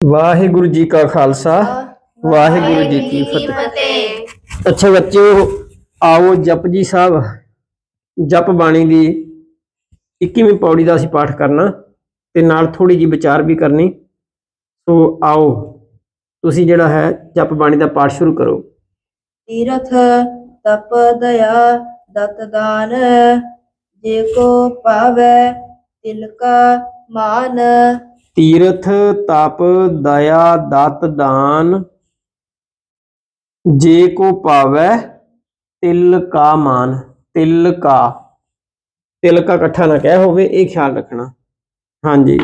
ਵਾਹਿਗੁਰੂ ਜੀ ਕਾ ਖਾਲਸਾ ਵਾਹਿਗੁਰੂ ਜੀ ਕੀ ਫਤਿਹ। ਅੱਛਾ ਬੱਚਿਓ ਆਓ ਜਪਜੀ ਸਾਹਿਬ ਜਪ ਬਾਣੀ ਦੀ 21ਵੀਂ ਪੌੜੀ ਦਾ ਅਸੀਂ ਪਾਠ ਕਰਨਾ ਤੇ ਨਾਲ ਥੋੜੀ ਜੀ ਵਿਚਾਰ ਵੀ ਕਰਨੀ। ਸੋ ਆਓ ਤੁਸੀਂ ਜਿਹੜਾ ਹੈ ਜਪ ਬਾਣੀ ਦਾ ਪਾਠ ਸ਼ੁਰੂ ਕਰੋ। ਤੀਰਥ ਤਪ ਦਇਆ ਦਤ ਦਾਨ ਜੇ ਕੋ ਪਾਵੈ ਤਿਲ ਕਾ ਮਾਨ। ਤੀਰਥ ਤਪ ਦਇਆ ਦਤ ਦਾਨ ਜੇ ਕੋ ਪਾਵੈ ਤਿਲ ਕਾ ਮਾਨ ਤਿਲ ਕਾ। ਤਿਲ ਕਾ ਇਕੱਠਾ ਨਾ ਕਹਿ ਹੋਵੇ ਇਹ ਖਿਆਲ ਰੱਖਣਾ। ਹਾਂਜੀ।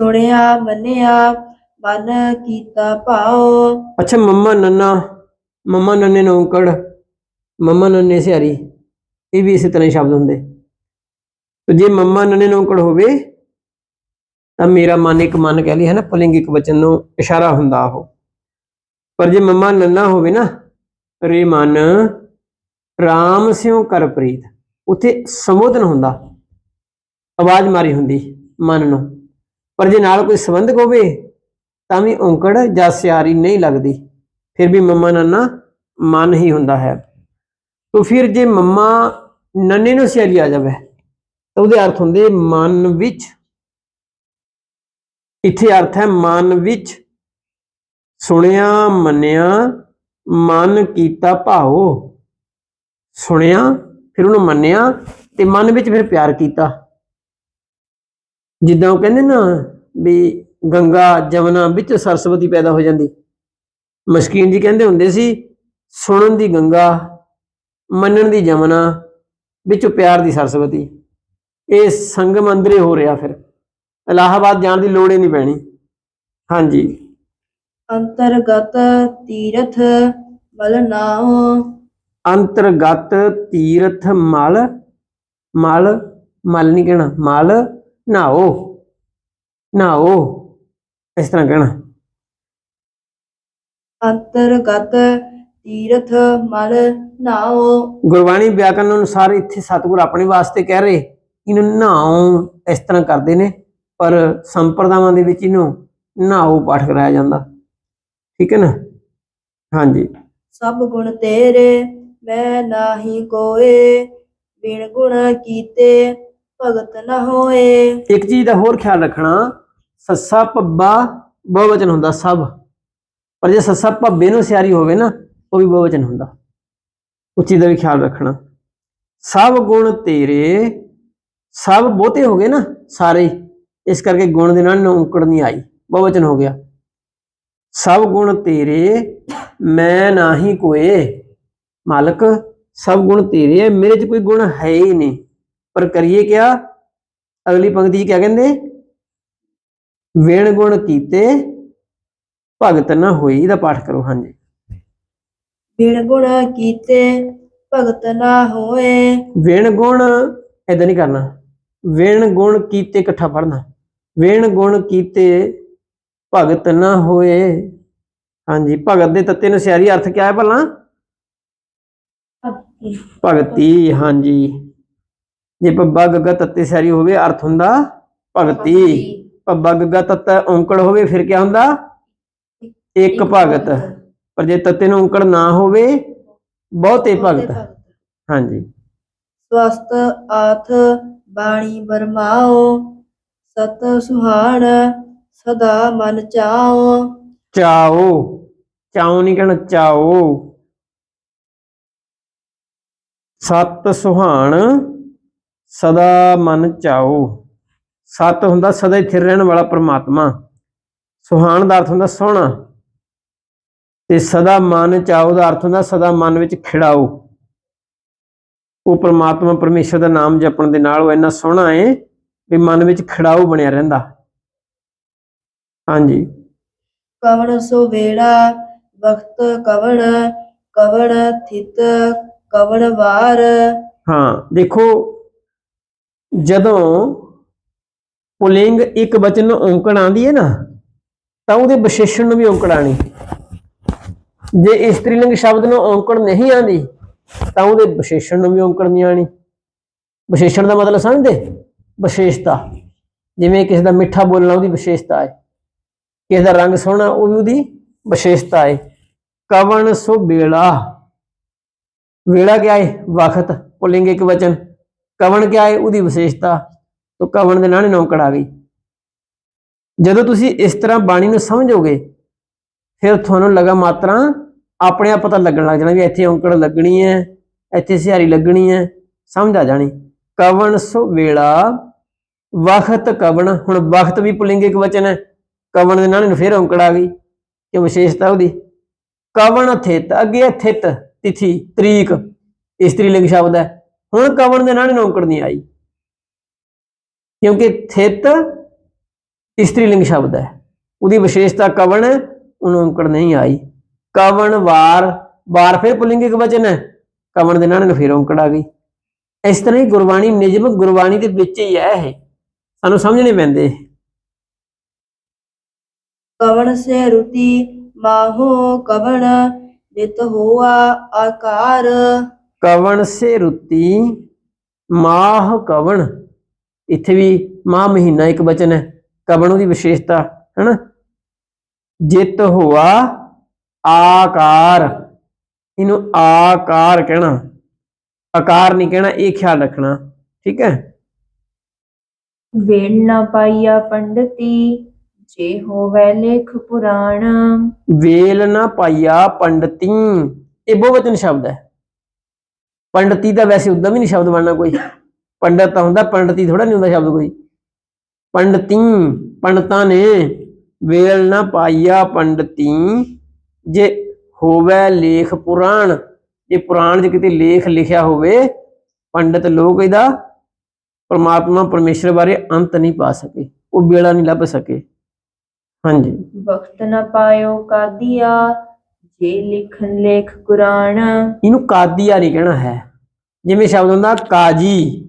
ਸੁਣਿਆ ਮੰਨਿਆ ਮਨ ਕੀਤਾ ਭਾਉ। ਅੱਛਾ ਮੰਮਾ ਨੰਨਾ ਮੰਮਾ ਨੰਨੇ ਨੂੰ ਔਂਕੜ ਮੰਮਾ ਨੰਨੇ ਸਿਆਰੀ ਇਹ ਵੀ ਇਸੇ ਤਰ੍ਹਾਂ ਹੀ ਸ਼ਬਦ ਹੁੰਦੇ। ਤੇ ਜੇ ਮੰਮਾ ਨੰਨੇ ਨੂੰ ਔਂਕੜ ਹੋਵੇ ਤਾਂ ਮੇਰਾ ਮਨ ਇੱਕ ਮਨ ਕਹਿ ਲਈ ਹੈ ਨਾ ਪੁਲਿੰਗ ਇੱਕ ਵਚਨ ਨੂੰ ਇਸ਼ਾਰਾ ਹੁੰਦਾ ਉਹ। ਪਰ ਜੇ ਮੰਮਾ ਨੰਨਾ ਹੋਵੇ ਨਾ, ਰੇ ਮਨ, ਰਾਮ ਸਿਉ ਕਰ ਪ੍ਰੀਤ, ਉੱਥੇ ਸੰਬੋਧਨ ਹੁੰਦਾ, ਆਵਾਜ਼ ਮਾਰੀ ਹੁੰਦੀ ਮਨ ਨੂੰ। ਪਰ ਜੇ ਨਾਲ ਕੋਈ ਸੰਬੰਧਕ ਹੋਵੇ, ਤਾਂ ਵੀ ਔਂਕੜ ਜਾਂ ਸਿਆਰੀ ਨਹੀਂ ਲੱਗਦੀ, ਫਿਰ ਵੀ ਮੰਮਾ ਨੰਨਾ ਮਨ ਹੀ ਹੁੰਦਾ ਹੈ। ਤਾਂ ਫਿਰ ਜੇ ਮੰਮਾ ਨੰਨੇ ਨੂੰ ਸਿਆਰੀ ਆ ਜਾਵੇ, ਤਾਂ ਉਹਦੇ ਅਰਥ ਹੁੰਦੇ ਮਨ ਵਿੱਚ ਇੱਥੇ ਅਰਥ ਹੈ ਮਨ ਵਿੱਚ ਸੁਣਿਆ, ਮੰਨਿਆ, ਮਨ ਕੀਤਾ ਭਾਉ ਸੁਣਿਆ, ਫਿਰ ਉਹਨੂੰ ਮੰਨਿਆ ਤੇ ਮਨ ਵਿੱਚ ਫਿਰ ਪਿਆਰ ਕੀਤਾ। ਜਿੱਦਾਂ ਉਹ ਕਹਿੰਦੇ ਨਾ ਵੀ ਗੰਗਾ, ਜਮਨਾ ਵਿੱਚ ਸਰਸਵਤੀ ਪੈਦਾ ਹੋ ਜਾਂਦੀ। ਮਸਕੀਨ ਜੀ ਕਹਿੰਦੇ ਹੁੰਦੇ ਸੀ, ਸੁਣਨ ਦੀ ਗੰਗਾ, ਮੰਨਣ ਦੀ ਜਮਨਾ, ਵਿੱਚੋਂ ਪਿਆਰ ਦੀ ਸਰਸਵਤੀ। ਇਹ ਸੰਗਮ ਅੰਦਰੇ ਹੋ ਰਿਹਾ ਫਿਰ। ਇਲਾਹਾਬਾਦ ਜਾਣ ਦੀ ਲੋੜ ਹੀ ਨਹੀਂ ਪੈਣੀ। ਹਾਂਜੀ। ਅੰਤਰਗਤ ਤੀਰਥ ਮਲ ਨਾਉ ਅੰਤਰਗਤ ਤੀਰਥ ਮਲ ਮਲ ਮਲ ਨਹੀਂ ਕਹਿਣਾ ਮਲ ਨਾਓ ਨਾਓ ਇਸ ਤਰ੍ਹਾਂ ਕਹਿਣਾ। ਅੰਤਰਗਤ ਤੀਰਥ ਮਲ ਨਾਉ ਗੁਰਬਾਣੀ ਵਿਆਕਰਨ ਅਨੁਸਾਰ ਇੱਥੇ ਸਤਿਗੁਰ ਆਪਣੇ ਵਾਸਤੇ ਕਹਿ ਰਹੇ ਇਹਨੂੰ ਨਹਾਓ ਇਸ ਤਰ੍ਹਾਂ ਕਰਦੇ ਨੇ। ਪਰ ਸੰਪਰਦਾਵਾਂ ਦੇ ਵਿੱਚ ਇਹਨੂੰ ਨਹਾਓ ਪਾਠ ਕਰਾਇਆ ਜਾਂਦਾ। ਠੀਕ ਹੈ ਨਾ? ਹਾਂਜੀ। ਸਭ ਗੁਣ ਤੇਰੇ ਮੈਂ ਨਾਹੀ ਕੋਏ ਬਿਨ ਗੁਣ ਕੀਤੇ ਭਗਤ ਨ ਹੋਏ। ਇੱਕ ਚੀਜ਼ ਦਾ ਹੋਰ ਖਿਆਲ ਰੱਖਣਾ ਸੱਸਾ ਪੱਬਾ ਬਹੁਵਚਨ ਹੁੰਦਾ ਸਭ। ਪਰ ਜੇ ਸੱਸਾ ਪੱਬੇ ਨੂੰ ਸਿਆਰੀ ਹੋਵੇ ਨਾ ਉਹ ਵੀ ਬਹੁਵਚਨ ਹੁੰਦਾ। ਉਸ ਚੀਜ਼ ਦਾ ਵੀ ਖਿਆਲ ਰੱਖਣਾ। ਸਭ ਗੁਣ ਤੇਰੇ ਸਭ ਬਹੁਤੇ ਹੋ ਗਏ ਨਾ ਸਾਰੇ। ਇਸ ਕਰਕੇ ਗੁਣ ਦੇ ਨਾਲ ਨੌਂਕੜ ਨਹੀਂ ਆਈ ਬਹੁਵਚਨ ਹੋ ਗਿਆ। ਸਭ ਗੁਣ ਤੇਰੇ ਮੈਂ ਨਾਹੀ ਕੋਏ। ਮਾਲਕ ਸਭ ਗੁਣ ਤੇਰੇ ਹੈ ਮੇਰੇ 'ਚ ਕੋਈ ਗੁਣ ਹੈ ਹੀ ਨਹੀਂ। ਪਰ ਕਰੀਏ ਕਿਆ? ਅਗਲੀ ਪੰਕਤੀ 'ਚ ਕਿਆ ਕਹਿੰਦੇ? ਵੇਣ ਗੁਣ ਕੀਤੇ ਭਗਤ ਨਾ ਹੋਈ ਇਹਦਾ ਪਾਠ ਕਰੋ ਹਾਂਜੀ। ਬਿਨ ਗੁਣ ਕੀਤੇ ਭਗਤ ਨ ਹੋਏ। ਵੇਣ ਗੁਣ ਏਦਾਂ ਨਹੀਂ ਕਰਨਾ। ਵੇਣ ਗੁਣ ਕੀਤੇ ਇਕੱਠਾ ਪੜਨਾ ਵੇਣ ਗੁਣ ਕੀਤੇ ਭਗਤ ਨਾ ਹੋਏ। ਹਾਂਜੀ ਭਗਤ ਦੇ ਤੱਤੇ ਨੂੰ ਸਿਆਰੀ ਅਰਥ ਕਿਆ ਹੈ ਭਲਾ? ਭਗਤੀ। ਹਾਂਜੀ। ਜੇ ਪੱਬਾ ਗੱਗਾ ਤੱਤੇ ਸਿਆਰੀ ਹੋਵੇ ਅਰਥ ਹੁੰਦਾ ਭਗਤੀ। ਪੱਬਾ ਗੱਗਾ ਤੱਤਾ ਔਂਕੜ ਹੋਵੇ ਫਿਰ ਕਿਆ ਹੁੰਦਾ? ਇੱਕ ਭਗਤ। ਪਰ ਜੇ ਤੱਤੇ ਨੂੰ ਔਂਕੜ ਨਾ ਹੋਵੇ ਬਹੁਤੇ ਭਗਤ। ਹਾਂਜੀ। ਸਵਸਤ ਆਥ ਬਾਣੀ ਬਰਮਾਓ। ਸਤ ਸੁਹਾਣ, ਸਦਾ ਮਨ ਚਾਓ ਚਾਓ ਚਾਓ ਨਹੀਂ ਕਹਿਣਾ ਚਾਓ ਸਤ ਸੁਹਾਣ, ਸਦਾ ਮਨ ਚਾਓ ਸਤ ਹੁੰਦਾ ਸਦਾ ਹੀ ਥਿਰ ਰਹਿਣ ਵਾਲਾ ਪ੍ਰਮਾਤਮਾ। ਸੁਹਾਣ ਦਾ ਅਰਥ ਹੁੰਦਾ ਸੋਹਣਾ ਤੇ ਸਦਾ ਮਨ ਚਾਓ ਦਾ ਅਰਥ ਹੁੰਦਾ ਸਦਾ ਮਨ ਵਿੱਚ ਖਿੜਾਓ। ਉਹ ਪ੍ਰਮਾਤਮਾ ਪਰਮੇਸ਼ਰ ਦਾ ਨਾਮ ਜਪਣ ਦੇ ਨਾਲ ਉਹ ਇੰਨਾ ਸੋਹਣਾ ਹੈ ਵੀ ਮਨ ਵਿੱਚ ਖਿੜਾਓ ਬਣਿਆ ਰਹਿੰਦਾ। ਹਾਂਜੀ। ਕਵਣ ਸੋ ਵੇੜਾ ਵਕਤ ਕਵਣ ਕਵਣ ਥਿਤ ਕਵਣ ਵਾਰ। ਹਾਂ ਦੇਖੋ ਜਦੋਂ ਪੁਲਿੰਗ ਇੱਕ ਬਚਨ ਨੂੰ ਔਂਕੜ ਆਂਦੀ ਹੈ ਨਾ ਤਾਂ ਉਹਦੇ ਵਿਸ਼ੇਸ਼ਣ ਨੂੰ ਵੀ ਔਂਕੜ ਆਣੀ ਜੇ ਇਸਤਰੀਲਿੰਗ ਸ਼ਬਦ ਨੂੰ ਔਂਕੜ ਨਹੀਂ ਆਂਦੀ ਤਾਂ ਉਹਦੇ ਵਿਸ਼ੇਸ਼ਣ ਨੂੰ ਵੀ ਔਂਕੜ ਨਹੀਂ ਆਣੀ ਵਿਸ਼ੇਸ਼ਣ ਦਾ ਮਤਲਬ ਸਮਝਦੇ? ਵਿਸ਼ੇਸ਼ਤਾ। ਜਿਵੇਂ ਕਿਸੇ ਦਾ ਮਿੱਠਾ ਬੋਲਣਾ ਉਹਦੀ ਵਿਸ਼ੇਸ਼ਤਾ ਹੈ। ਕਿਸੇ ਦਾ ਰੰਗ ਸੋਹਣਾ, ਉਹ ਵੀ ਉਹਦੀ ਵਿਸ਼ੇਸ਼ਤਾ ਹੈ। ਕਵਣ ਸੋ ਵੇਲਾ। ਵੇਲਾ ਕਿਆ ਹੈ? ਵਕਤ ਪੁਲਿੰਗ ਇੱਕ ਵਚਨ। ਕਵਣ ਕਿਆ ਹੈ? ਉਹਦੀ ਵਿਸ਼ੇਸ਼ਤਾ। ਤੋ ਕਵਣ ਦੇ ਨਾਲ ਨੌਕੜ ਆ ਗਈ। ਜਦੋਂ ਤੁਸੀਂ ਇਸ ਤਰ੍ਹਾਂ ਬਾਣੀ ਨੂੰ ਸਮਝੋਗੇ, ਫਿਰ ਤੁਹਾਨੂੰ ਲਗਾ ਮਾਤਰਾ ਆਪਣੇ ਆਪ ਪਤਾ ਲੱਗਣ ਲੱਗ ਜਾਣਾ ਵੀ ਇੱਥੇ ਔਂਕੜ ਲੱਗਣੀ ਹੈ, ਇੱਥੇ ਸਿਹਾਰੀ ਲੱਗਣੀ ਹੈ। ਸਮਝ ਆ ਜਾਣੀ। ਕਵਣ ਸੋ ਵੇਲਾ। ਵਕਤ ਕਵਣ, ਹੁਣ ਵਖਤ ਵੀ ਪੁਲਿੰਗਿਕ ਵਚਨ ਹੈ। ਕਵਣ ਦੇ ਨਾਲ ਇਹਨੂੰ ਫਿਰ ਔਂਕੜ ਆ ਗਈ ਕਿ ਵਿਸ਼ੇਸ਼ਤਾ ਉਹਦੀ? ਕਵਣ ਥਿਤ, ਅੱਗੇ ਹੈ ਥਿਤ, ਤਿਥੀ, ਤਰੀਕ ਇਸਤਰੀ ਲਿੰਗ ਸ਼ਬਦ ਹੈ। ਹੁਣ ਕਵਣ ਦੇ ਨਾਲ ਇਹਨੂੰ ਔਂਕੜ ਨਹੀਂ ਆਈ। ਕਿਉਂਕਿ ਥਿਤ ਇਸਤਰੀ ਲਿੰਗ ਸ਼ਬਦ ਹੈ। ਉਹਦੀ ਵਿਸ਼ੇਸ਼ਤਾ ਕਵਣ ਹੈ, ਉਹਨੂੰ ਔਂਕੜ ਨਹੀਂ ਆਈ। ਕਵਣ ਵਾਰ ਵਾਰ ਫਿਰ ਪੁਲਿੰਗਿਕ ਵਚਨ ਹੈ। ਕਵਣ ਦੇ ਨਾਲ ਇਹਨੂੰ ਫਿਰ ਔਂਕੜ ਆ ਗਈ। ਇਸ ਤਰ੍ਹਾਂ ਹੀ ਗੁਰਬਾਣੀ, ਨਿਯਮ ਗੁਰਬਾਣੀ ਦੇ ਵਿੱਚ ਹੀ ਹੈ ਇਹ। ਸਾਨੂੰ ਸਮਝਣੇ ਪੈਂਦੇ। ਕਵਣ ਸੇ ਰੁਤੀ ਮਾਹੋ ਕਵਣ ਜਿਤ ਹੋਆ ਆਕਾਰ। ਕਵਣ ਸੇ ਰੁੱਤੀ ਮਾਹ ਕਵਣ। ਇੱਥੇ ਵੀ ਮਾਹ ਮਹੀਨਾ ਇੱਕ ਬਚਨ ਹੈ ਕਵਣ ਉਹਦੀ ਵਿਸ਼ੇਸ਼ਤਾ ਹੈਨਾ? ਜਿਤ ਹੋਆ ਆਕਾਰ। ਇਹਨੂੰ ਆਕਾਰ ਕਹਿਣਾ। ਆਕਾਰ ਨਹੀਂ ਕਹਿਣਾ ਇਹ ਖਿਆਲ ਰੱਖਣਾ ਠੀਕ ਹੈ? ਵੇਲ ਨਾ ਪਾਈਆ ਪੰਡਤੀ, ਜੇ ਹੋਵੇ ਲੇਖ ਪੁਰਾਣ। ਵੇਲ ਨਾ ਪਾਈਆ ਪੰਡਤੀ, ਇਹ ਬਹੁਵਚਨ ਸ਼ਬਦ ਹੈ। ਪੰਡਤੀ ਦਾ ਵੈਸੇ ਉਦਾਂ ਵੀ ਨਹੀਂ ਸ਼ਬਦ ਬਣਨਾ ਕੋਈ। ਪੰਡਤ ਤਾਂ ਹੁੰਦਾ, ਪੰਡਤੀ ਥੋੜਾ ਨਹੀਂ ਹੁੰਦਾ ਸ਼ਬਦ ਕੋਈ। ਪੰਡਤੀ, ਪੰਡਤਾਂ ਨੇ ਵੇਲ ਨਾ ਪਾਈਆ ਪੰਡਤੀ, ਜੇ ਹੋਵੇ ਲੇਖ ਪੁਰਾਣ, ਜੇ ਪੁਰਾਣ 'ਚ ਕਿਤੇ ਲੇਖ ਲਿਖਿਆ ਹੋਵੇ, ਪੰਡਤ ਲੋਕ ਇਹਦਾ ਪਰਮਾਤਮਾ ਪਰਮੇਸ਼ਰ ਬਾਰੇ ਅੰਤ ਨਹੀਂ ਪਾ ਸਕੇ ਉਹ ਵੇਲਾ ਨਹੀਂ ਲੱਭ ਸਕੇ। ਹਾਂਜੀ। ਵਕਤ ਨ ਪਾਇਓ ਕਾਦੀਆ ਜੇ ਲਿਖਨ ਲੇਖ ਕੁਰਾਨ। ਇਹਨੂੰ ਕਾਦੀਆ ਨਹੀਂ ਕਹਿਣਾ ਹੈ। ਜਿਵੇਂ ਸ਼ਬਦ ਹੁੰਦਾ ਕਾਜੀ।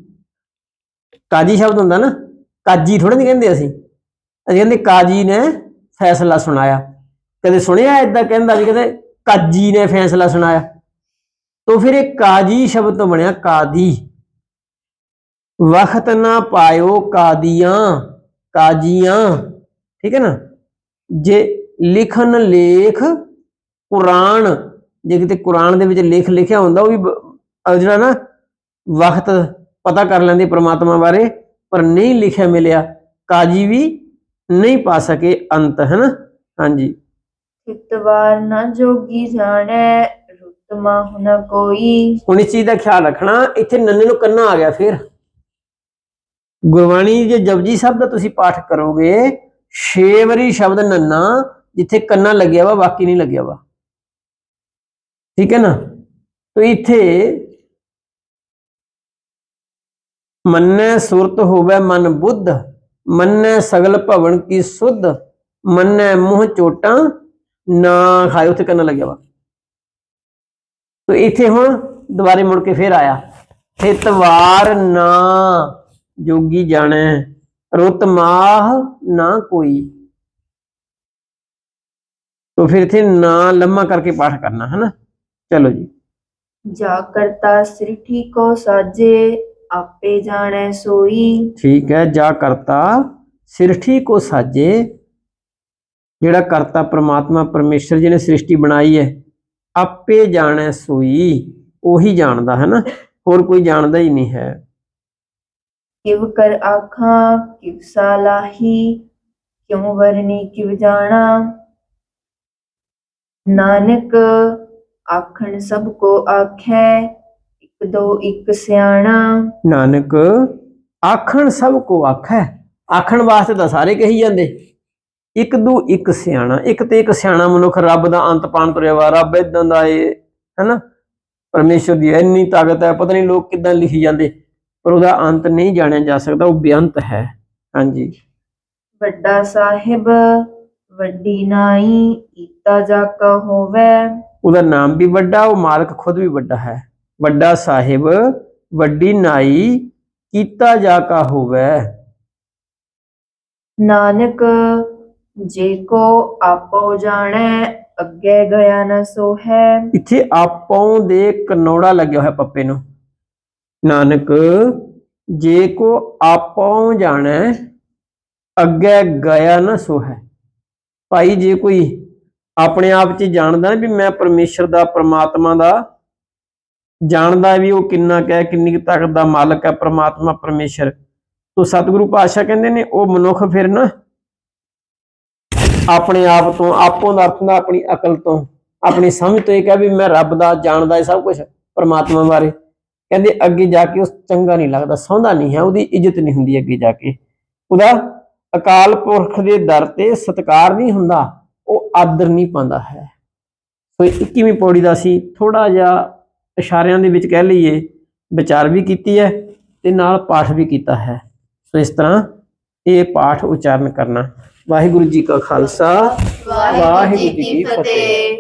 ਕਾਜੀ ਸ਼ਬਦ ਹੁੰਦਾ ਨਾ ਕਾਜੀ ਥੋੜਾ ਨਹੀਂ ਕਹਿੰਦੇ ਅਸੀਂ। ਅਸੀਂ ਕਹਿੰਦੇ ਕਾਜੀ ਨੇ ਫੈਸਲਾ ਸੁਣਾਇਆ। ਕਦੇ ਸੁਣਿਆ ਇਦਾਂ ਕਹਿੰਦਾ ਵੀ ਕਹਿੰਦੇ ਕਾਜੀ ਨੇ ਫੈਸਲਾ ਸੁਣਾਇਆ। ਤਾਂ ਫਿਰ ਇਹ ਕਾਜੀ ਸ਼ਬਦ ਤੋਂ ਬਣਿਆ ਕਾਦੀ। ਵਕਤ ਨਾ ਪਾਇਓ ਕਾਦੀਆਂ ਕਾਜੀਆਂ। ਠੀਕ ਹੈ ਨਾ? ਜੇ ਲਿਖਣ ਲੇਖ ਕੁਰਾਨ ਜੇ ਕਿਤੇ ਕੁਰਾਨ ਦੇ ਵਿੱਚ ਲੇਖ ਲਿਖਿਆ ਹੁੰਦਾ ਉਹ ਵੀ ਜਿਹੜਾ ਨਾ ਵਕਤ ਪਤਾ ਕਰ ਲੈਂਦੇ ਪ੍ਰਮਾਤਮਾ ਬਾਰੇ ਪਰ ਨਹੀਂ ਲਿਖਿਆ ਮਿਲਿਆ ਕਾਜੀ ਵੀ ਨਹੀਂ ਪਾ ਸਕੇ ਅੰਤ ਹੈ ਨਾ? ਹਾਂਜੀ। ਚਿਤਵਾਰ ਨ ਜੋਗੀ ਜਾਣੈ ਰੁੱਤ ਮਾਹੁ ਨ ਕੋਈ। ਹੁਣ ਇਸ ਚੀਜ਼ ਦਾ ਖਿਆਲ ਰੱਖਣਾ ਇੱਥੇ ਨੰਨੇ ਨੂੰ ਕੰਨਾ ਆ ਗਿਆ ਫਿਰ। ਗੁਰਬਾਣੀ ਜੇ ਜਪਜੀ ਸਾਹਿਬ ਦਾ ਤੁਸੀਂ ਪਾਠ ਕਰੋਗੇ, ਛੇ ਵਾਰੀ ਸ਼ਬਦ ਨੰਨਾ, ਜਿੱਥੇ ਕੰਨਾ ਲੱਗਿਆ ਵਾ, ਬਾਕੀ ਨਹੀਂ ਲੱਗਿਆ ਵਾ। ਠੀਕ ਹੈ ਨਾ? ਤੋ ਇੱਥੇ ਮੰਨੈ ਸੁਰਤ ਹੋਵੇ ਮਨ ਬੁੱਧ, ਮੰਨੈ ਸਗਲ ਭਵਨ ਕੀ ਸੁਧ, ਮੰਨੈ ਮੂੰਹ ਚੋਟਾਂ, ਨਾ ਖਾਇ ਉੱਥੇ ਕੰਨਾ ਲੱਗਿਆ ਵਾ। ਤੋ ਇੱਥੇ ਹੁਣ ਦੁਬਾਰੇ ਮੁੜ ਕੇ ਫੇਰ ਆਇਆ। ਹਿਤਵਾਰ ਨਾ ਜੋਗੀ ਜਾਣੈ ਰੁੱਤ ਮਾਹ ਨਾ ਕੋਈ। ਤੋ ਫਿਰ ਇੱਥੇ ਨਾ ਲੰਮਾ ਕਰਕੇ ਪਾਠ ਕਰਨਾ ਹੈ ਨਾ ਚਲੋ ਜੀ। ਜਾ ਕਰਤਾ ਸ੍ਰਿਠੀ ਕੋ ਸਾਜੇ ਆਪੇ ਜਾਣੈ ਸੋਈ। ਠੀਕ ਹੈ ਜਾ ਕਰਤਾ ਸਿਰਠੀ ਕੋ ਸਾਜੇ ਜਿਹੜਾ ਕਰਤਾ ਪ੍ਰਮਾਤਮਾ ਪਰਮੇਸ਼ਰ ਜੀ ਨੇ ਸ੍ਰਿਸ਼ਟੀ ਬਣਾਈ ਹੈ ਆਪੇ ਜਾਣੈ ਸੋਈ। ਉਹੀ ਜਾਣਦਾ ਹੈ ਨਾ ਹੋਰ ਕੋਈ ਜਾਣਦਾ ਹੀ ਨਹੀਂ ਹੈ। ਕਿਵ ਕਰ ਆਖਾਂ, ਕਿਵ ਸਾਲਾਹੀ ਕਿਉ ਵਰਨੀ ਕਿਵ ਜਾਣਾ? ਨਾਨਕ ਆਖਣ ਸਭ ਕੋ ਆਖੈ, ਇਕ ਦੋ ਇਕ ਸਿਆਣਾ। ਨਾਨਕ ਆਖਣ ਸਭ ਕੋ ਆਖੈ? ਆਖਣ ਵਾਸਤੇ ਤਾਂ ਸਾਰੇ ਕਹੀ ਜਾਂਦੇ। ਇੱਕ ਦੂ ਇੱਕ ਸਿਆਣਾ, ਇੱਕ ਤੇ ਇੱਕ ਸਿਆਣਾ ਮਨੁੱਖ ਰੱਬ ਦਾ ਅੰਤ ਪਾਣ ਤੁਰਿਆ ਵਾ, ਰੱਬ ਇਦਾਂ ਦਾ ਏ, ਹੈਨਾ? ਪਰਮੇਸ਼ਰ ਦੀ ਇੰਨੀ ਤਾਕਤ ਹੈ, ਪਤਾ ਨਹੀਂ ਲੋਕ ਕਿਦਾਂ ਲਿਖੀ ਜਾਂਦੇ। ਪਰ ਉਹਦਾ ਅੰਤ ਨਹੀਂ ਜਾਣਿਆ ਜਾ ਸਕਦਾ ਉਹ ਬੇਅੰਤ ਹੈ। ਹਾਂਜੀ। ਵੱਡਾ ਸਾਹਿਬ ਵੱਡੀ ਨਾਈ ਕੀਤਾ ਜਾ ਕਾ ਹੋਵੇ। ਉਹਦਾ ਨਾਮ ਵੀ ਵੱਡਾ ਉਹ ਮਾਲਕ ਖੁਦ ਵੀ ਵੱਡਾ ਹੈ। ਵੱਡਾ ਸਾਹਿਬ ਵੱਡੀ ਨਾਈ ਕੀਤਾ ਜਾ ਕਾ ਹੋਵੇ। ਨਾਨਕ ਜੇ ਕੋ ਆਪੋ ਜਾਣੈ ਅੱਗੇ ਗਿਆ ਨ ਸੋ ਹੈ ਇੱਥੇ ਆਪੋਂ ਦੇ ਕਨੋੜਾ ਲੱਗਿਆ ਹੋਇਆ ਪੱਪੇ ਨੂੰ। ਨਾਨਕ, ਜੇ ਕੋ ਆਪੋ ਜਾਣੈ, ਅੱਗੇ ਗਿਆ ਨਾ ਸੋ ਹੈ ਭਾਈ, ਜੇ ਕੋਈ ਆਪਣੇ ਆਪ 'ਚ ਜਾਣਦਾ ਵੀ ਮੈਂ ਪਰਮੇਸ਼ਰ ਦਾ, ਪ੍ਰਮਾਤਮਾ ਦਾ, ਜਾਣਦਾ ਵੀ ਉਹ ਕਿੰਨਾ ਕੁ ਕਿੰਨੀ ਕੁ ਤਾਕਤ ਦਾ ਮਾਲਕ ਹੈ, ਪ੍ਰਮਾਤਮਾ ਪਰਮੇਸ਼ਰ, ਤੋ ਸਤਿਗੁਰੂ ਪਾਤਸ਼ਾਹ ਕਹਿੰਦੇ ਨੇ, ਉਹ ਮਨੁੱਖ ਫਿਰ ਨਾ ਆਪਣੇ ਆਪ ਤੋਂ, ਆਪੋਂ ਦਾ ਅਰਥ ਨਾ, ਆਪਣੀ ਅਕਲ ਤੋਂ, ਆਪਣੀ ਸਮਝ ਤੋਂ ਇਹ ਕਹੇ ਵੀ ਮੈਂ ਰੱਬ ਦਾ, ਜਾਣਦਾ ਹੈ ਸਭ ਕੁਝ ਪ੍ਰਮਾਤਮਾ ਬਾਰੇ। ਕਹਿੰਦੇ ਅੱਗੇ ਜਾ ਕੇ ਉਸ ਚੰਗਾ ਨਹੀਂ ਲੱਗਦਾ ਸੌਂਦਾ ਨਹੀਂ ਹੈ ਉਹਦੀ ਇੱਜ਼ਤ ਨਹੀਂ ਹੁੰਦੀ ਅੱਗੇ ਜਾ ਕੇ। ਉਹਦਾ ਅਕਾਲ ਪੁਰਖ ਦੇ ਦਰ ਤੇ ਸਤਕਾਰ ਨਹੀਂ ਹੁੰਦਾ ਉਹ ਆਦਰ ਨਹੀਂ ਪਾਉਂਦਾ ਹੈ। ਸੋ 21ਵੀਂ ਪੌੜੀ ਦਾ ਅਸੀਂ ਥੋੜਾ ਜਿਹਾ ਇਸ਼ਾਰਿਆਂ ਦੇ ਵਿੱਚ ਕਹਿ ਲਈਏ ਵਿਚਾਰ ਵੀ ਕੀਤੀ ਹੈ ਤੇ ਨਾਲ ਪਾਠ ਵੀ ਕੀਤਾ ਹੈ। ਸੋ ਇਸ ਤਰ੍ਹਾਂ ਇਹ ਪਾਠ ਉਚਾਰਨ ਕਰਨਾ। ਵਾਹਿਗੁਰੂ ਜੀ ਕਾ ਖਾਲਸਾ ਵਾਹਿਗੁਰੂ ਜੀ ਕੀ ਫਤਿਹ।